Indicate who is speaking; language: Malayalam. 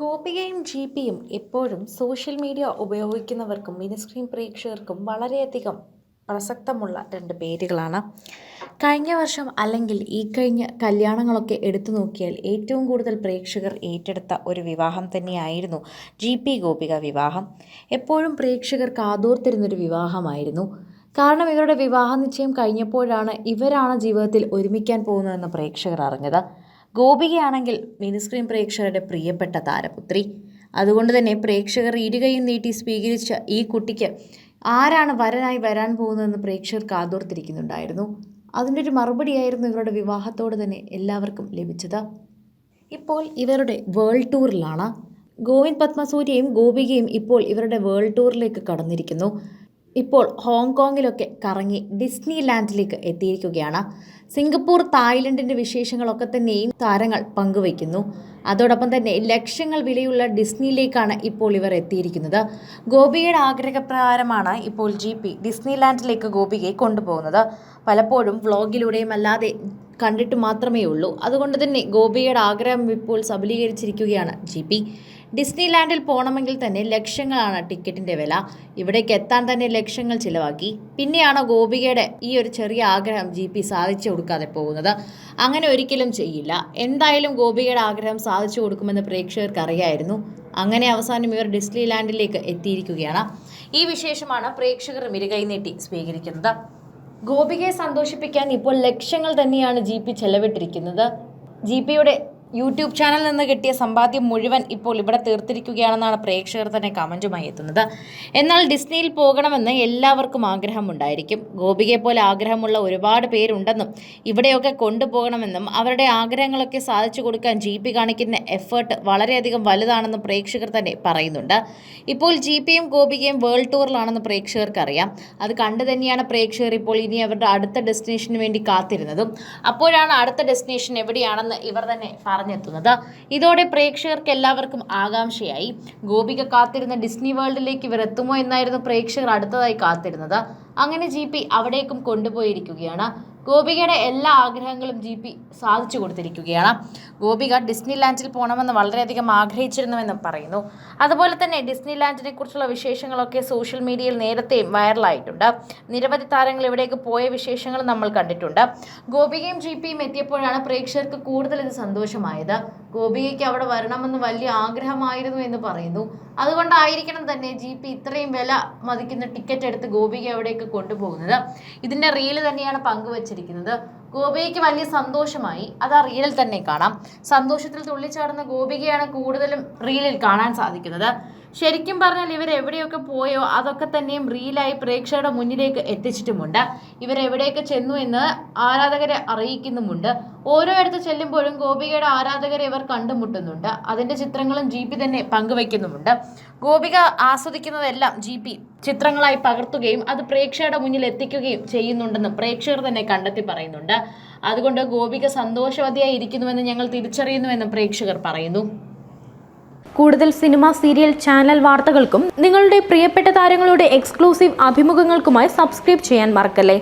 Speaker 1: ഗോപികയും ജി പിയും എപ്പോഴും സോഷ്യൽ മീഡിയ ഉപയോഗിക്കുന്നവർക്കും മിനിസ്ക്രീൻ പ്രേക്ഷകർക്കും വളരെയധികം പ്രസക്തമുള്ള രണ്ട് പേരുകളാണ്. കഴിഞ്ഞ വർഷം അല്ലെങ്കിൽ ഈ കഴിഞ്ഞ കല്യാണങ്ങളൊക്കെ എടുത്തു നോക്കിയാൽ ഏറ്റവും കൂടുതൽ പ്രേക്ഷകർ ഏറ്റെടുത്ത ഒരു വിവാഹം തന്നെയായിരുന്നു ജി പി ഗോപിക വിവാഹം. എപ്പോഴും പ്രേക്ഷകർ കാതോർത്തിരുന്നൊരു വിവാഹമായിരുന്നു. കാരണം ഇവരുടെ വിവാഹ നിശ്ചയം കഴിഞ്ഞപ്പോഴാണ് ഇവരാണ് ജീവിതത്തിൽ ഒരുമിക്കാൻ പോകുന്നതെന്ന് പ്രേക്ഷകർ അറിഞ്ഞത്. ഗോപികയാണെങ്കിൽ മിനിസ്ക്രീൻ പ്രേക്ഷകരുടെ പ്രിയപ്പെട്ട താരപുത്രി. അതുകൊണ്ട് തന്നെ പ്രേക്ഷകർ ഇരുകയും നീട്ടി സ്വീകരിച്ച ഈ കുട്ടിക്ക് ആരാണ് വരനായി വരാൻ പോകുന്നതെന്ന് പ്രേക്ഷകർ കാതോർത്തിരിക്കുന്നുണ്ടായിരുന്നു അതിന്റെ ഒരു മറുപടിയായിരുന്നു ഇവരുടെ വിവാഹത്തോട് തന്നെ എല്ലാവർക്കും ലഭിച്ചത്. ഇപ്പോൾ ഇവരുടെ വേൾഡ് ടൂറിലാണ്. ഗോവിന്ദ് പത്മസൂര്യയും ഗോപികയും ഇപ്പോൾ ഇവരുടെ വേൾഡ് ടൂറിലേക്ക് കടന്നിരിക്കുന്നു. ഇപ്പോൾ ഹോങ്കോങ്ങിലൊക്കെ കറങ്ങി ഡിസ്നി ലാൻഡിലേക്ക് എത്തിയിരിക്കുകയാണ്. സിംഗപ്പൂർ തായ്ലൻഡിന്റെ വിശേഷങ്ങളൊക്കെ തന്നെയും താരങ്ങൾ പങ്കുവയ്ക്കുന്നു. അതോടൊപ്പം തന്നെ ലക്ഷങ്ങൾ വിലയുള്ള ഡിസ്നിയിലേക്കാണ് ഇപ്പോൾ ഇവർ എത്തിയിരിക്കുന്നത്. ഗോപികയുടെ ആഗ്രഹപ്രകാരമാണ് ഇപ്പോൾ ജി പി ഡിസ്നി ലാൻഡിലേക്ക് ഗോപികയെ കൊണ്ടുപോകുന്നത്. പലപ്പോഴും വ്ളോഗിലൂടെയും അല്ലാതെ കണ്ടിട്ട് മാത്രമേ ഉള്ളൂ അതുകൊണ്ട് തന്നെ ഗോപികയുടെ ആഗ്രഹം ഇപ്പോൾ സബലീകരിച്ചിരിക്കുകയാണ് ജി പി. ഡിസ്നി ലാൻഡിൽ പോകണമെങ്കിൽ തന്നെ ലക്ഷങ്ങളാണ് ടിക്കറ്റിന്റെ വില. ഇവിടേക്ക് എത്താൻ തന്നെ ലക്ഷങ്ങൾ ചിലവാക്കി. പിന്നെയാണ് ഗോപികയുടെ ഈ ഒരു ചെറിയ ആഗ്രഹം ജി പി സാധിച്ചു കൊടുക്കാതെ പോകുന്നത്? അങ്ങനെ ഒരിക്കലും ചെയ്യില്ല. എന്തായാലും ഗോപികയുടെ ആഗ്രഹം സാധിച്ചു കൊടുക്കുമെന്ന് പ്രേക്ഷകർക്ക് അറിയായിരുന്നു. അങ്ങനെ അവസാനം ഇവർ ഡിസ്നി ലാൻഡിലേക്ക് എത്തിയിരിക്കുകയാണ്. ഈ വിശേഷമാണ് പ്രേക്ഷകർ മിരുകൈ നീട്ടി സ്വീകരിക്കുന്നത്. ഗോപികയെ സന്തോഷിപ്പിക്കാൻ ഇപ്പോൾ ലക്ഷങ്ങൾ തന്നെയാണ് ജി പി ചെലവിട്ടിരിക്കുന്നത്. ജി പിയുടെ യൂട്യൂബ് ചാനലിൽ നിന്ന് കിട്ടിയ സമ്പാദ്യം മുഴുവൻ ഇപ്പോൾ ഇവിടെ തീർത്തിരിക്കുകയാണെന്നാണ് പ്രേക്ഷകർ തന്നെ കമന്റുമായി എത്തുന്നത്. എന്നാൽ ഡിസ്നിയിൽ പോകണമെന്ന് എല്ലാവർക്കും ആഗ്രഹമുണ്ടായിരിക്കും. ഗോപികയെ പോലെ ആഗ്രഹമുള്ള ഒരുപാട് പേരുണ്ടെന്നും ഇവിടെയൊക്കെ കൊണ്ടുപോകണമെന്നും അവരുടെ ആഗ്രഹങ്ങളൊക്കെ സാധിച്ചു കൊടുക്കാൻ ജി പി കാണിക്കുന്ന എഫേർട്ട് വളരെയധികം വലുതാണെന്നും പ്രേക്ഷകർ തന്നെ പറയുന്നുണ്ട്. ഇപ്പോൾ ജി പിയും ഗോപികയും വേൾഡ് ടൂറിലാണെന്ന് പ്രേക്ഷകർക്ക് അറിയാം അത് കണ്ടു തന്നെയാണ് പ്രേക്ഷകർ ഇപ്പോൾ ഇനി അവരുടെ അടുത്ത ഡെസ്റ്റിനേഷന് വേണ്ടി കാത്തിരുന്നതും. അപ്പോഴാണ് അടുത്ത ഡെസ്റ്റിനേഷൻ എവിടെയാണെന്ന് ഇവർ തന്നെ പറഞ്ഞെത്തുന്നത്. ഇതോടെ പ്രേക്ഷകർക്ക് എല്ലാവർക്കും ആകാംക്ഷയായി. ഗോപിക കാത്തിരുന്ന ഡിസ്നി വേൾഡിലേക്ക് ഇവർ എത്തുമോ എന്നായിരുന്നു പ്രേക്ഷകർ അടുത്തതായി കാത്തിരുന്നത്. അങ്ങനെ ജി പി അവിടേക്കും കൊണ്ടുപോയിരിക്കുകയാണ്. ഗോപികയുടെ എല്ലാ ആഗ്രഹങ്ങളും ജി പി സാധിച്ചു കൊടുത്തിരിക്കുകയാണ്. ഗോപിക ഡിസ്നി ലാൻഡിൽ പോകണമെന്ന് വളരെയധികം ആഗ്രഹിച്ചിരുന്നുവെന്ന് പറയുന്നു. അതുപോലെ തന്നെ ഡിസ്നി ലാൻഡിനെ കുറിച്ചുള്ള വിശേഷങ്ങളൊക്കെ സോഷ്യൽ മീഡിയയിൽ നേരത്തെയും വൈറലായിട്ടുണ്ട്. നിരവധി താരങ്ങൾ ഇവിടേക്ക് പോയ വിശേഷങ്ങൾ നമ്മൾ കണ്ടിട്ടുണ്ട്. ഗോപികയും ജി പിയും എത്തിയപ്പോഴാണ് പ്രേക്ഷകർക്ക് കൂടുതൽ ഇത് സന്തോഷമായത്. ഗോപികയ്ക്ക് അവിടെ വരണമെന്ന് വലിയ ആഗ്രഹമായിരുന്നു എന്ന് പറയുന്നു. അതുകൊണ്ടായിരിക്കണം തന്നെ ജി പി ഇത്രയും വില മതിക്കുന്ന ടിക്കറ്റ് എടുത്ത് ഗോപിക അവിടേക്ക് കൊണ്ടുപോകുന്നത്. ഇതിന്റെ റീൽ തന്നെയാണ് പങ്കുവച്ചിരിക്കുന്നത്. ഗോപികയ്ക്ക് വലിയ സന്തോഷമായി. അത് ആ റീലിൽ തന്നെ കാണാം. സന്തോഷത്തിൽ തുള്ളിച്ചാടുന്ന ഗോപികയാണ് കൂടുതലും റീലിൽ കാണാൻ സാധിക്കുന്നത്. ശരിക്കും പറഞ്ഞാൽ ഇവർ എവിടെയൊക്കെ പോയോ അതൊക്കെ തന്നെയും റീലായി പ്രേക്ഷകരുടെ മുന്നിലേക്ക് എത്തിച്ചിട്ടുമുണ്ട്. ഇവർ എവിടെയൊക്കെ ചെന്നു എന്ന് ആരാധകരെ അറിയിക്കുന്നുമുണ്ട്. ഓരോ ഇടത്ത് ചെല്ലുമ്പോഴും ഗോപികയുടെ ആരാധകരെ ഇവർ കണ്ടുമുട്ടുന്നുണ്ട്. അതിന്റെ ചിത്രങ്ങളും ജി തന്നെ പങ്കുവയ്ക്കുന്നുമുണ്ട്. ഗോപിക ആസ്വദിക്കുന്നതെല്ലാം ജി ചിത്രങ്ങളായി പകർത്തുകയും അത് പ്രേക്ഷകരുടെ മുന്നിൽ എത്തിക്കുകയും ചെയ്യുന്നുണ്ടെന്ന് പ്രേക്ഷകർ തന്നെ കണ്ടെത്തി പറയുന്നുണ്ട്. അതുകൊണ്ട് ഗോപിക സന്തോഷവതിയായി ഇരിക്കുന്നുവെന്ന് ഞങ്ങൾ തിരിച്ചറിയുന്നുവെന്ന് പ്രേക്ഷകർ പറയുന്നു.
Speaker 2: കൂടുതൽ സിനിമ സീരിയൽ ചാനൽ വാർത്തകൾക്കും നിങ്ങളുടെ പ്രിയപ്പെട്ട താരങ്ങളുടെ എക്സ്ക്ലൂസീവ് അഭിമുഖങ്ങൾക്കുമായി സബ്സ്ക്രൈബ് ചെയ്യാൻ മറക്കല്ലേ?